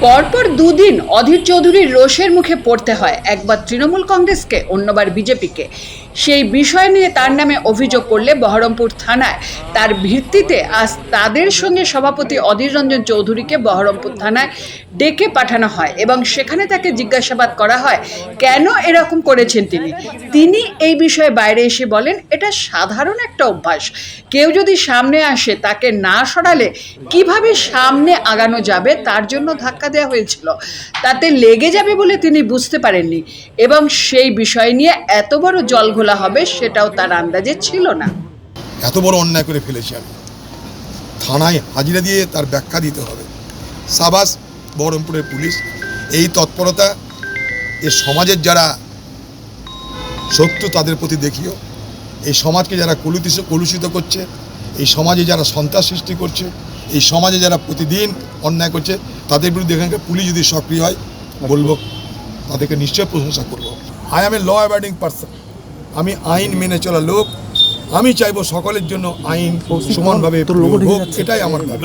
পরপর দুদিন অধীর চৌধুরীর রোষের মুখে পড়তে হয়। একবার তৃণমূল কংগ্রেসকে অন্যবার বিজেপিকে। সেই বিষয় নিয়ে তার নামে অভিযোগ করলে বহরমপুর থানায়। তার ভিত্তিতে আজ তাদের সঙ্গে সভাপতি অধীর রঞ্জন চৌধুরীকে বহরমপুর থানায় ডেকে পাঠানো হয় এবং সেখানে তাকে জিজ্ঞাসাবাদ করা হয়, কেন এরকম করেছেন তিনি? তিনি এই বিষয়ে বাইরে এসে বলেন, এটা সাধারণ একটা অভ্যাস। কেউ যদি সামনে আসে, তাকে না সরালে কীভাবে সামনে আগানো যাবে তার জন্য ধাক্কা দেওয়া হয়েছিল। তাতে লেগে যাবে বলে তিনি বুঝতে পারেননি এবং সেই বিষয় নিয়ে এত বড় জলঘোলা হবে সেটাও তার আন্দাজে ছিল না। এত বড় অন্যায় করে ফেলেছি আমি। থানায় হাজিরা দিয়ে তার ব্যাখ্যা দিতে হবে। সাবাস, বহরমপুরের পুলিশ, এই তৎপরতা এ সমাজের যারা শত্রু তাদের প্রতি দেখিও। এই সমাজকে যারা কলুষিত কলুষিত করছে, এই সমাজে যারা সন্ত্রাস সৃষ্টি করছে, এই সমাজে যারা প্রতিদিন অন্যায় করছে, তাদের বিরুদ্ধে এখানকার পুলিশ যদি সক্রিয় হয়, বলব, তাদেরকে নিশ্চয় প্রশংসা করব। I am a law abiding person আমি আইন মেনে চলা লোক। আমি চাইব সকলের জন্য আইন সমানভাবে প্রয়োগ হোক এটাই আমার দাবি।